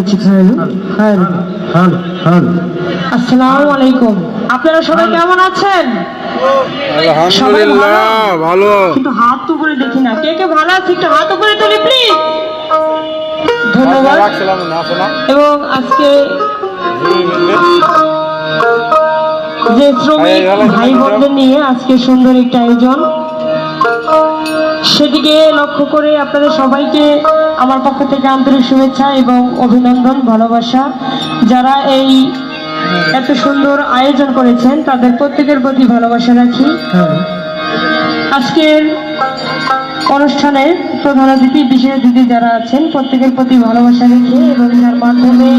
দিচ্ছি খায়ালু খায়ালু hello hello আসসালামু আলাইকুম। আপনারা সবাই কেমন আছেন? আলহামদুলিল্লাহ ভালো? কিন্তু হাত উপরে দেখি না। কে কে ভালো আছে? একটু হাত উপরে তুলি প্লিজ ধন্যবাদ। রাখছিলাম না শোনা এবং আজকে যে শ্রমিক ভাই বোনদের নিয়ে আজকে সুন্দর একটা আয়োজন। সেদিকে লক্ষ্য করে আপনাদের সবাইকে আমার পক্ষ থেকে আন্তরিক শুভেচ্ছা এবং অভিনন্দন, ভালোবাসা। যারা এই এত সুন্দর আয়োজন করেছেন, তাদের প্রত্যেকের প্রতি ভালোবাসা রাখি। আজকের অনুষ্ঠানে প্রধান অতিথি, বিশেষ অতিথি যারা আছেন, প্রত্যেকের প্রতি ভালোবাসা রেখে এবং যার মাধ্যমে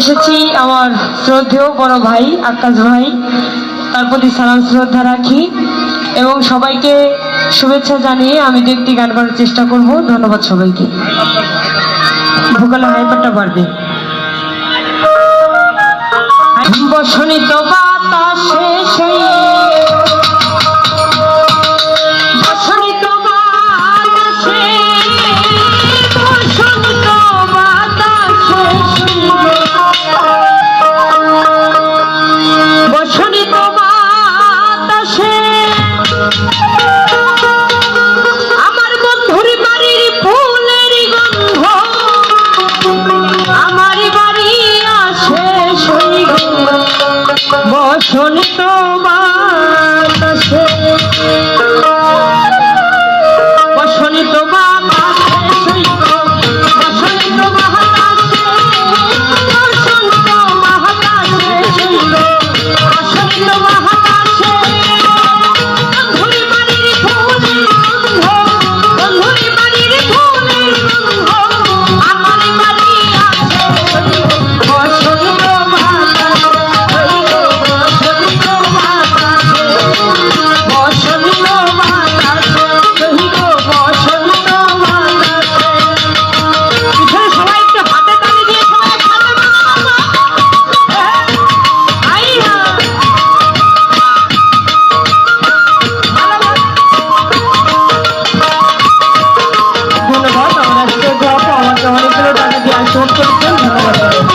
এসেছি আমার শ্রদ্ধেয় বড় ভাই আকাশ ভাই। তার প্রতি সালাম, শ্রদ্ধা রাখি। এবং সবাইকে শুভেচ্ছা জানিয়ে আমি দু একটি গান করার চেষ্টা করব। ধন্যবাদ সবাইকে। ভোকাল হাইপারটা বাড়বে। বসনিত বাতাসে সেই করেছেন ধন্যবাদ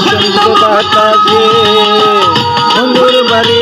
বসন্ত বাতাসে বন্ধুর বাড়ি